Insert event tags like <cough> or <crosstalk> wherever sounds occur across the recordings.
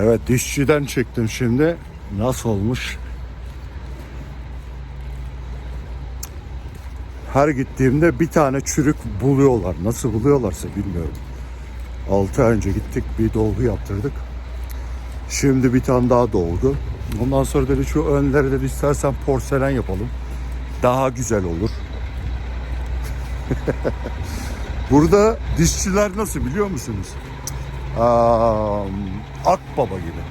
Evet dişçiden çektim şimdi. Nasıl olmuş? Her gittiğimde bir tane çürük buluyorlar. Nasıl buluyorlarsa bilmiyorum. 6 ay önce gittik bir dolgu yaptırdık. Şimdi bir tane daha dolgu. Ondan sonra dedi şu önleri dedi istersen porselen yapalım. Daha güzel olur. <laughs> Burada dişçiler nasıl biliyor musunuz? Aa, akbaba gibi.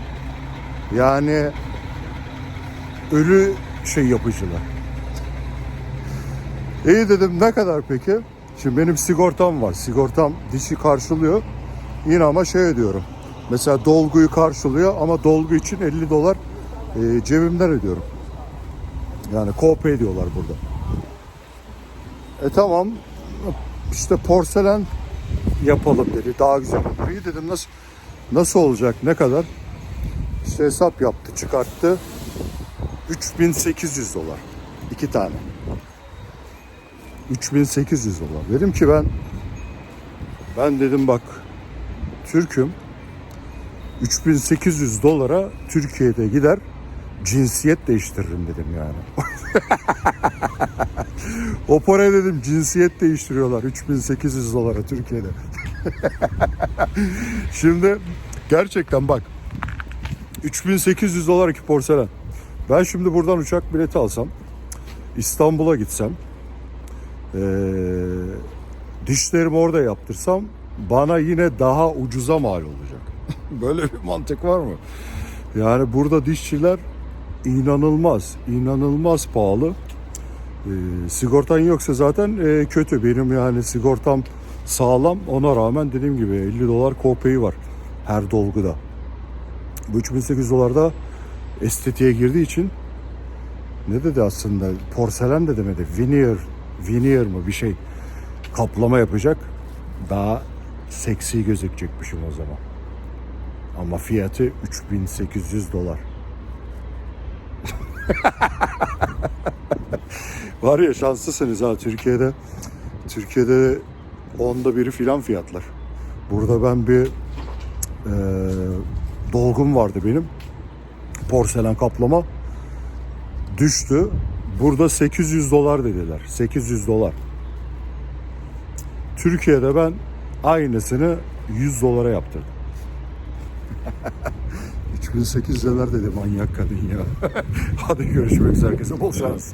Yani ölü şey yapıcılar. İyi dedim ne kadar peki? Şimdi benim sigortam var. Sigortam dişi karşılıyor. Yine ama şey ödüyorum. Mesela dolguyu karşılıyor ama dolgu için 50 dolar e, cebimden ödüyorum. Yani co ediyorlar burada. E tamam işte porselen yapalım dedi. Daha güzel. İyi dedim nasıl nasıl olacak ne kadar? İşte hesap yaptı çıkarttı. 3800 dolar. iki tane. 3800 dolar. Dedim ki ben ben dedim bak Türk'üm 3800 dolara Türkiye'de gider cinsiyet değiştiririm dedim yani. <laughs> o paraya dedim cinsiyet değiştiriyorlar 3800 dolara Türkiye'de. <laughs> Şimdi gerçekten bak 3800 dolar iki porselen. Ben şimdi buradan uçak bileti alsam İstanbul'a gitsem eee dişlerimi orada yaptırsam bana yine daha ucuza mal olacak. <laughs> Böyle bir mantık var mı? Yani burada dişçiler inanılmaz, inanılmaz pahalı. Ee, sigortan yoksa zaten e, kötü. Benim yani sigortam sağlam. Ona rağmen dediğim gibi 50 dolar kopeyi var her dolguda. Bu 3800 dolar da estetiğe girdiği için ne dedi aslında porselen de demedi. Veneer, veneer mı bir şey kaplama yapacak. Daha seksi gözükecekmişim o zaman. Ama fiyatı 3800 dolar. <laughs> Var ya şanslısınız ha Türkiye'de. Türkiye'de onda biri filan fiyatlar. Burada ben bir e, dolgum vardı benim. Porselen kaplama. Düştü. Burada 800 dolar dediler. 800 dolar. Türkiye'de ben aynısını 100 dolara yaptırdım. <laughs> 3800 dolar dedi manyak kadın ya. <laughs> Hadi görüşmek üzere herkese bol şans.